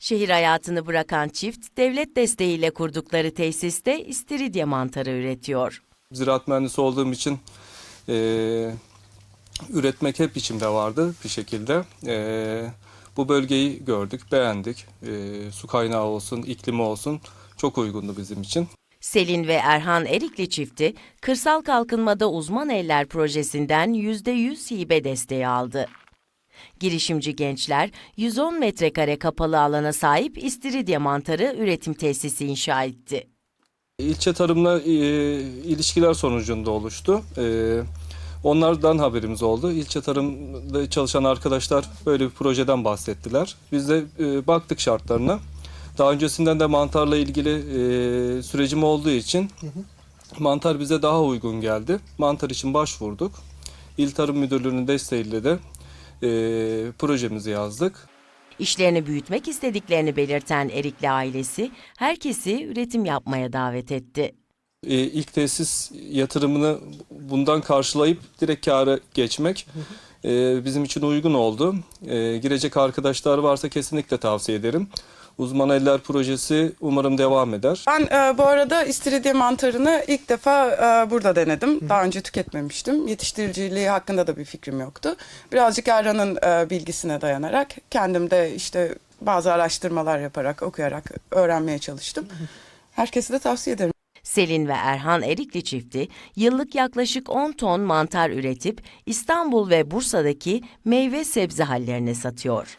Şehir hayatını bırakan çift, devlet desteğiyle kurdukları tesiste istiridye mantarı üretiyor. Ziraat mühendisi olduğum için eee, üretmek hep içimde vardı bir şekilde. Eee, bu bölgeyi gördük, beğendik. Eee, su kaynağı olsun, iklimi olsun çok uygundu bizim için. Selin ve Erhan Erikli çifti, Kırsal Kalkınmada Uzman Eller projesinden %100 hibe desteği aldı. Girişimci gençler 110 metrekare kapalı alana sahip istiridye mantarı üretim tesisi inşa etti. İlçe tarımla eee, ilişkiler sonucunda oluştu. Eee, onlardan haberimiz oldu. İlçe tarımda çalışan arkadaşlar böyle bir projeden bahsettiler. Biz de eee, baktık şartlarına. Daha öncesinden de mantarla ilgili eee, sürecim olduğu için mantar bize daha uygun geldi. Mantar için başvurduk. İl Tarım Müdürlüğü'nün desteğiyle de eee, projemizi yazdık. İşlerini büyütmek istediklerini belirten Erikli ailesi, herkesi üretim yapmaya davet etti. e, ilk tesis yatırımını bundan karşılayıp direkt kâra geçmek e, bizim için uygun oldu. E, girecek arkadaşlar varsa kesinlikle tavsiye ederim. Uzman Eller projesi umarım devam eder. Ben e, bu arada istiridye mantarını ilk defa e, burada denedim. Daha önce tüketmemiştim. Yetiştiriciliği hakkında da bir fikrim yoktu. Birazcık Erhan'ın e, bilgisine dayanarak kendim de işte bazı araştırmalar yaparak, okuyarak öğrenmeye çalıştım. Herkese de tavsiye ederim. Selin ve Erhan Erikli çifti yıllık yaklaşık 10 ton mantar üretip İstanbul ve Bursa'daki meyve sebze hallerine satıyor.